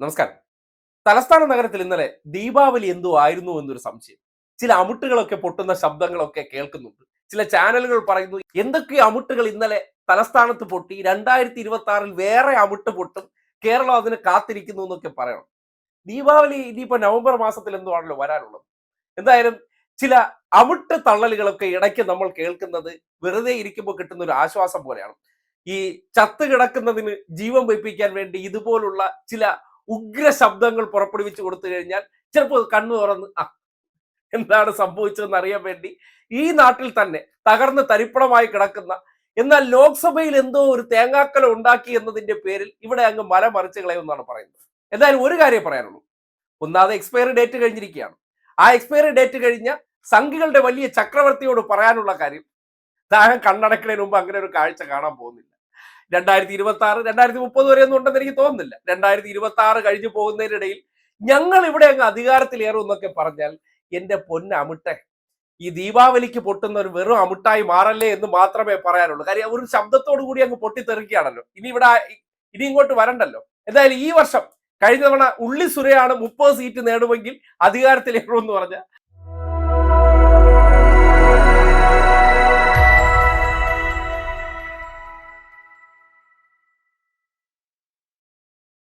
നമസ്കാരം. തലസ്ഥാന നഗരത്തിൽ ഇന്നലെ ദീപാവലി എന്തോ ആയിരുന്നു എന്നൊരു സംശയം. ചില അമുട്ടുകളൊക്കെ പൊട്ടുന്ന ശബ്ദങ്ങളൊക്കെ കേൾക്കുന്നുണ്ട്. ചില ചാനലുകൾ പറയുന്നു എന്തൊക്കെ അമുട്ടുകൾ ഇന്നലെ തലസ്ഥാനത്ത് പൊട്ടി രണ്ടായിരത്തി ഇരുപത്തി ആറിൽ വേറെ അമുട്ട് പൊട്ടും കേരളം അതിന് കാത്തിരിക്കുന്നു എന്നൊക്കെ പറയണം. ദീപാവലി ഇനിയിപ്പോ നവംബർ മാസത്തിൽ എന്തോ ആണല്ലോ വരാനുള്ളത്. എന്തായാലും ചില അമുട്ട് തള്ളലുകളൊക്കെ ഇടയ്ക്ക് നമ്മൾ കേൾക്കുന്നത് വെറുതെ ഇരിക്കുമ്പോൾ കിട്ടുന്ന ഒരു ആശ്വാസം പോലെയാണ്. ഈ ചത്ത് കിടക്കുന്നതിന് ജീവൻ വെപ്പിക്കാൻ വേണ്ടി ഇതുപോലുള്ള ചില ഉഗ്ര ശബ്ദങ്ങൾ പുറപ്പെടുവിച്ചു കൊടുത്തു കഴിഞ്ഞാൽ ചിലപ്പോൾ കണ്ണു തുറന്ന് ആ എന്താണ് സംഭവിച്ചതെന്ന് അറിയാൻ വേണ്ടി ഈ നാട്ടിൽ തന്നെ തകർന്ന് തരിപ്പണമായി കിടക്കുന്ന എന്നാൽ ലോക്സഭയിൽ എന്തോ ഒരു തേങ്ങാക്കല ഉണ്ടാക്കി എന്നതിന്റെ പേരിൽ ഇവിടെ അങ്ങ് മല മറിച്ച് കളയുമെന്നാണ് പറയുന്നത്. എന്തായാലും ഒരു കാര്യം പറയാനുള്ളൂ. ഒന്നാമത് എക്സ്പയറി ഡേറ്റ് കഴിഞ്ഞിരിക്കുകയാണ്. ആ എക്സ്പയറി ഡേറ്റ് കഴിഞ്ഞ സംഘികളുടെ വലിയ ചക്രവർത്തിയോട് പറയാനുള്ള കാര്യം താഴെ കണ്ണടക്കുന്നതിന് മുമ്പ് അങ്ങനെ ഒരു കാഴ്ച കാണാൻ പോകുന്നില്ല. രണ്ടായിരത്തി ഇരുപത്തി ആറ് രണ്ടായിരത്തി മുപ്പത് വരെ ഒന്നും ഉണ്ടെന്ന് എനിക്ക് തോന്നുന്നില്ല. രണ്ടായിരത്തി ഇരുപത്തി ആറ് കഴിഞ്ഞു പോകുന്നതിനിടയിൽ ഞങ്ങൾ ഇവിടെ അങ്ങ് അധികാരത്തിലേറും എന്നൊക്കെ പറഞ്ഞാൽ എന്റെ പൊന്ന അമിട്ടെ ഈ ദീപാവലിക്ക് പൊട്ടുന്ന ഒരു വെറും അമിട്ടായി മാറല്ലേ എന്ന് മാത്രമേ പറയാനുള്ളൂ. കാര്യം ഒരു ശബ്ദത്തോടു കൂടി അങ്ങ് പൊട്ടിത്തെറിക്കുകയാണല്ലോ. ഇനി ഇവിടെ ഇനി ഇങ്ങോട്ട് വരണ്ടല്ലോ. എന്തായാലും ഈ വർഷം കഴിഞ്ഞ തവണ ഉള്ളി സുരയാണ് മുപ്പത് സീറ്റ് നേടുമെങ്കിൽ അധികാരത്തിലേറും എന്ന് പറഞ്ഞ